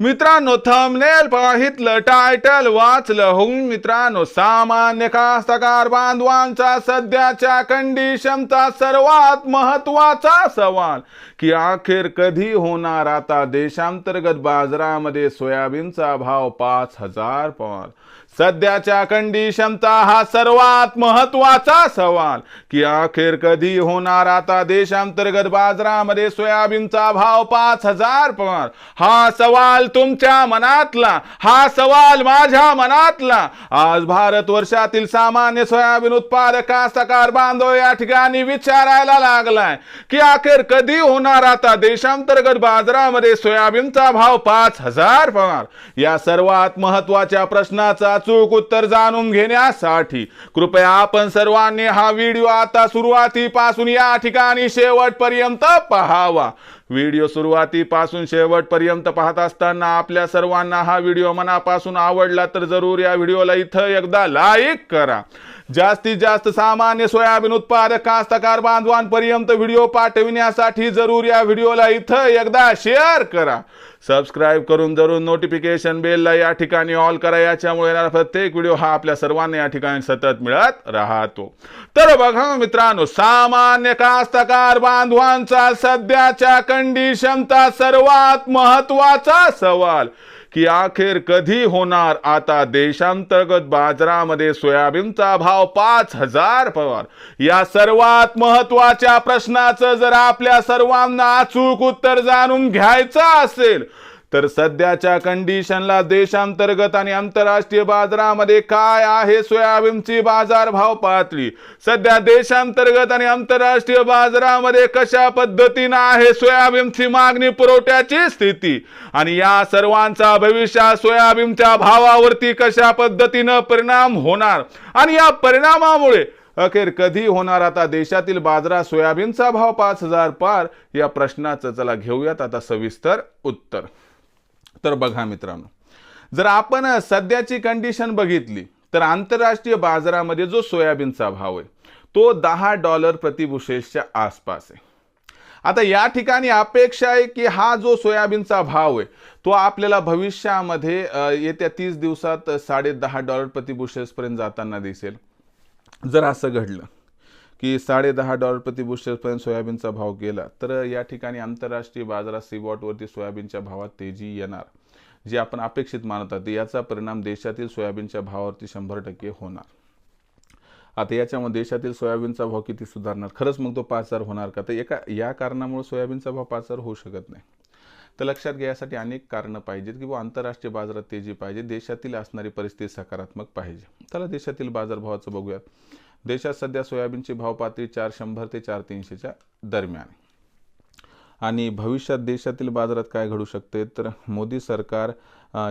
मित्रांनो thumbnail पाहितलं title वाचलं होऊन मित्रांनो सामान्य कास्तकार बांधवांचा सध्याच्या कंडिशनचा सर्वात महत्त्वाचा सवाल की अखेर कधी होणार आता देशांतर्गत बाजारामध्ये सोयाबीनचा भाव पाच हजार पवार सध्याच्या कंडिशनचा हा सर्वात महत्त्वाचा सवाल. की अखेर कधी होणार आता देशांतर्गत बाजारामध्ये सोयाबीनचा भाव पाच हजार पवार हा सवाल तुमच्या मनातला हा सवाल माझ्या मनातला. आज भारत वर्षातील सामान्य सोयाबीन उत्पादक कास्तकार बांधव या ठिकाणी विचारायला लागलाय की अखेर कधी होणार आता देशांतर्गत बाजारामध्ये सोयाबीनचा भाव पाच हजार पवार या सर्वात महत्त्वाच्या प्रश्नाचा अचूक उत्तर जाणून घेण्यासाठी. कृपया आपण सर्वांनी हा व्हिडिओ आता सुरुवातीपासून या ठिकाणी शेवटपर्यंत पहावा. व्हिडिओ सुरुवातीपासून शेवटपर्यंत पाहत असताना आपल्या सर्वांना हा व्हिडिओ मनापासून आवडला तर जरूर या व्हिडिओला इथं एकदा लाईक करा. जास्तीत जास्त सामान्य सोयाबीन उत्पादक कास्तकार बांधवांपर्यंत व्हिडिओ पाठविण्यासाठी जरूर या व्हिडिओला इथं एकदा शेअर करा. सबस्क्राईब करून जरूर नोटिफिकेशन बेलला या ठिकाणी ऑल करा. याच्यामुळे येणारा प्रत्येक व्हिडिओ हा आपल्या सर्वांना या ठिकाणी सतत मिळत राहतो. तर बघा मित्रांनो सामान्य कास्तकार बांधवांचा सध्याच्या कंडिशनचा सर्वात महत्त्वाचा सवाल. की अखेर कधी होणार आता देशांतर्गत बाजारामध्ये सोयाबीनचा भाव पाच हजार पवार या सर्वात महत्त्वाच्या प्रश्नाचं जर आपल्या सर्वांना अचूक उत्तर जाणून घ्यायचं असेल तर सध्याच्या कंडिशनला देशांतर्गत आणि आंतरराष्ट्रीय बाजारामध्ये काय आहे सोयाबीनची बाजारभाव पातळी सध्या देशांतर्गत आणि आंतरराष्ट्रीय बाजारामध्ये कशा पद्धतीनं आहे सोयाबीनची मागणी पुरवठ्याची स्थिती? आणि या सर्वांचा भविष्यात सोयाबीनच्या भावावरती कशा पद्धतीनं परिणाम होणार? आणि या परिणामामुळे अखेर कधी होणार आता देशातील बाजारात सोयाबीनचा भाव पाच हजार पार? या प्रश्नाचं चला घेऊयात आता सविस्तर उत्तर. तर बघा मित्रांनो जर आपण सध्याची कंडिशन बघितली तर आंतरराष्ट्रीय बाजारामध्ये जो सोयाबीनचा भाव आहे तो दहा डॉलर प्रतिभुशेषच्या आसपास आहे. आता या ठिकाणी अपेक्षा आहे की हा जो सोयाबीनचा भाव आहे तो आपल्याला भविष्यामध्ये येत्या तीस दिवसात साडे दहा डॉलर प्रतिबुशेल्सपर्यंत जाताना दिसेल. जर असं घडलं की साडे दहा डॉलर प्रति बुशेलपर्यंत सोयाबीनचा भाव गेला तर या ठिकाणी आंतरराष्ट्रीय बाजारात सीबॉटवरती सोयाबीनच्या भावात तेजी येणार जे आपण अपेक्षित मानत आहोत. याचा परिणाम देशातील सोयाबीनच्या भावावरती शंभर टक्के होणार. आता याच्यामध्ये देशातील सोयाबीनचा भाव किती सुधारणार? खरंच मग तो पाच हजार होणार का? तर एका या कारणामुळे सोयाबीनचा भाव पाच हजार होऊ शकत नाही. तर लक्षात घ्या यासाठी अनेक कारणं पाहिजेत की आंतरराष्ट्रीय बाजारात तेजी पाहिजे देशातील असणारी परिस्थिती सकारात्मक पाहिजे. चला देशातील बाजारभावाचं बघूयात. देशात सध्या सोयाबीनची भाव पातळी चार शंभर ते चार तीनशेच्या दरम्यान. आणि भविष्यात देशातील बाजारात काय घडू शकते? तर मोदी सरकार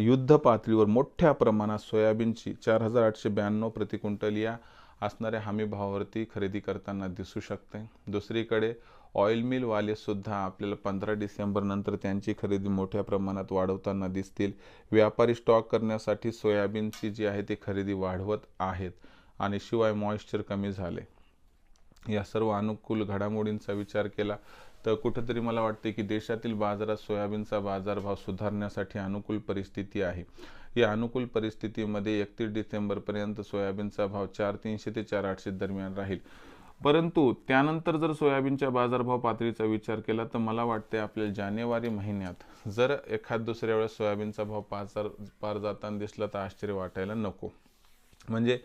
युद्ध पातळीवर मोठ्या प्रमाणात सोयाबीनची चार हजार आठशे ब्याण्णव प्रति क्विंटल या असणाऱ्या हमी भावावरती खरेदी करताना दिसू शकते. दुसरीकडे ऑइल मिलवाले सुद्धा आपल्याला पंधरा डिसेंबरनंतर त्यांची खरेदी मोठ्या प्रमाणात वाढवताना दिसतील. व्यापारी स्टॉक करण्यासाठी सोयाबीनची जी आहे ती खरेदी वाढवत आहेत. आणि शिवाय मॉइश्चर कमी झाले. या सर्व अनुकूल घडामोडींचा विचार केला तर कुठेतरी मला वाटते की देशातील बाजारात सोयाबीनचा बाजारभाव सुधारण्यासाठी अनुकूल परिस्थिती आहे. या अनुकूल परिस्थितीमध्ये एकतीस डिसेंबरपर्यंत सोयाबीनचा भाव चार तीनशे ते चार आठशे दरम्यान राहील. परंतु त्यानंतर जर सोयाबीनच्या बाजारभाव पातळीचा विचार केला तर मला वाटते आपल्याला जानेवारी महिन्यात जर एखाद दुसऱ्या वेळेस सोयाबीनचा भाव पाच पार जाताना दिसला तर आश्चर्य वाटायला नको. म्हणजे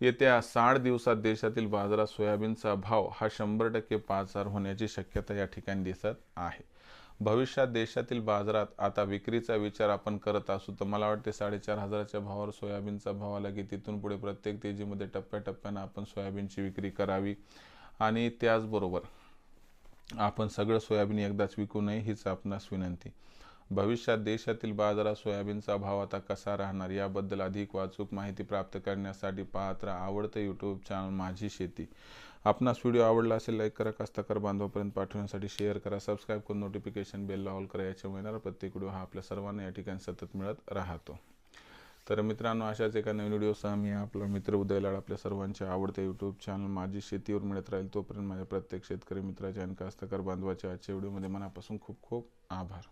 येत्या साठ दिवसात देशातील बाजारात सोयाबीनचा भाव हा शंभर टक्के पाच हजार होण्याची शक्यता या ठिकाणी दिसत आहे. भविष्यात देशातील बाजारात आता विक्रीचा विचार आपण करत असू तर मला वाटते साडेचार हजाराच्या भावावर सोयाबीनचा भाव आला की तिथून पुढे प्रत्येक तेजीमध्ये टप्प्याटप्प्यानं आपण सोयाबीनची विक्री करावी. आणि त्याचबरोबर आपण सगळं सोयाबीन एकदाच विकू नये हीच आपणास विनंती. भविष्यात देशातील बाजारात सोयाबीनचा भाव आता कसा राहणार याबद्दल अधिक वाचूक माहिती प्राप्त करण्यासाठी पाहत राहा आवडतं यूट्यूब चॅनल माझी शेती. आपणास व्हिडिओ आवडला असेल लाईक करा कास्तकार बांधवापर्यंत पाठवण्यासाठी शेअर करा सबस्क्राईब करून नोटिफिकेशन बेल ऑल करा याच्यामुळे येणारा प्रत्येक व्हिडिओ हा आपल्या सर्वांना या ठिकाणी सतत मिळत राहतो. तर मित्रांनो अशाच एका नवीन व्हिडिओसह मी आपला मित्र उदय लाड आपल्या सर्वांचे आवडते यूट्यूब चॅनल माझी शेतीवर मिळत राहील तोपर्यंत माझ्या प्रत्येक शेतकरी मित्राचे आणि कास्तकार बांधवाच्या आजच्या व्हिडिओमध्ये मनापासून खूप खूप आभार.